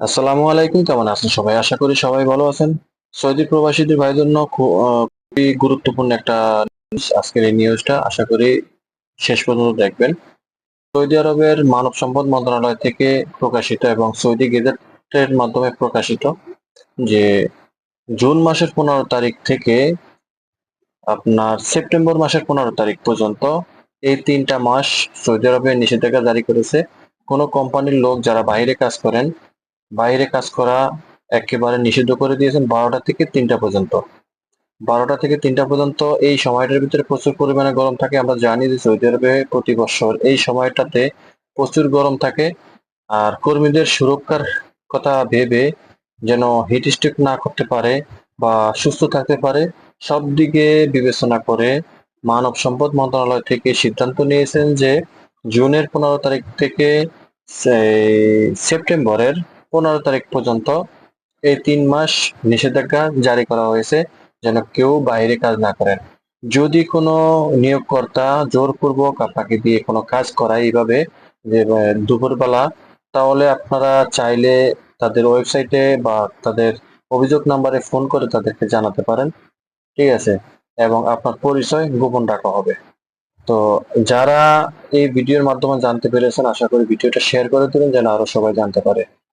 আসসালামু আলাইকুম, কেমন আছেন সবাই? আশা করি সবাই ভালো আছেন। সৌদি প্রবাসীদের ভাইয়ের জন্য খুবই গুরুত্বপূর্ণ একটা আজকের এই নিউজটা আশা করি শেষ পর্যন্ত দেখবেন। সৌদি আরবের মানব সম্পদ মন্ত্রণালয় থেকে প্রকাশিত এবং সৌদি গেজেটের মাধ্যমে প্রকাশিত যে জুন মাসের পনেরো তারিখ থেকে আপনার সেপ্টেম্বর মাসের পনেরো তারিখ পর্যন্ত এই তিনটা মাস সৌদি আরবে নিষেধাজ্ঞা জারি করেছে। কোনো কোম্পানির লোক যারা বাইরে কাজ করেন বাইরে কাজ করা একেবারে নিষিদ্ধ করে দিয়েছেন বারোটা থেকে তিনটা পর্যন্ত। বারোটা থেকে তিনটা পর্যন্ত এই সময়টার ভিতরে প্রচুর পরিমাণে গরম থাকে। আমরা জানি যে সৌদি আরবে প্রতি বছর এই সময়টাতে প্রচুর গরম থাকে। আর কর্মীদের সুরক্ষার কথা ভেবে যেন হিট স্ট্রোক না করতে পারে বা সুস্থ থাকতে পারে, সব দিকে বিবেচনা করে মানব সম্পদ মন্ত্রণালয় থেকে সিদ্ধান্ত নিয়েছেন যে জুনের পনেরো তারিখ থেকে সেপ্টেম্বরের পনেরো তারিখ পর্যন্ত এই তিন মাস নিষেধাজ্ঞা জারি করা হয়েছে যেন কেউ বাইরে কাজ না করেন। যদি কোনো নিয়োগকর্তা জোরপূর্বক আপনাকে দিয়ে কোনো কাজ করায় এইভাবে যে দুপুরবেলা, তাহলে আপনারা চাইলে তাদের ওয়েবসাইটে বা তাদের অভিযোগ নাম্বারে ফোন করে তাদেরকে জানাতে পারেন। ঠিক আছে? এবং আপনার পরিচয় গোপন রাখা হবে। তো যারা এই ভিডিওর মাধ্যমে জানতে পেরেছেন, আশা করি ভিডিওটা শেয়ার করে দেবেন, যেন আরও সবাই জানতে পারে।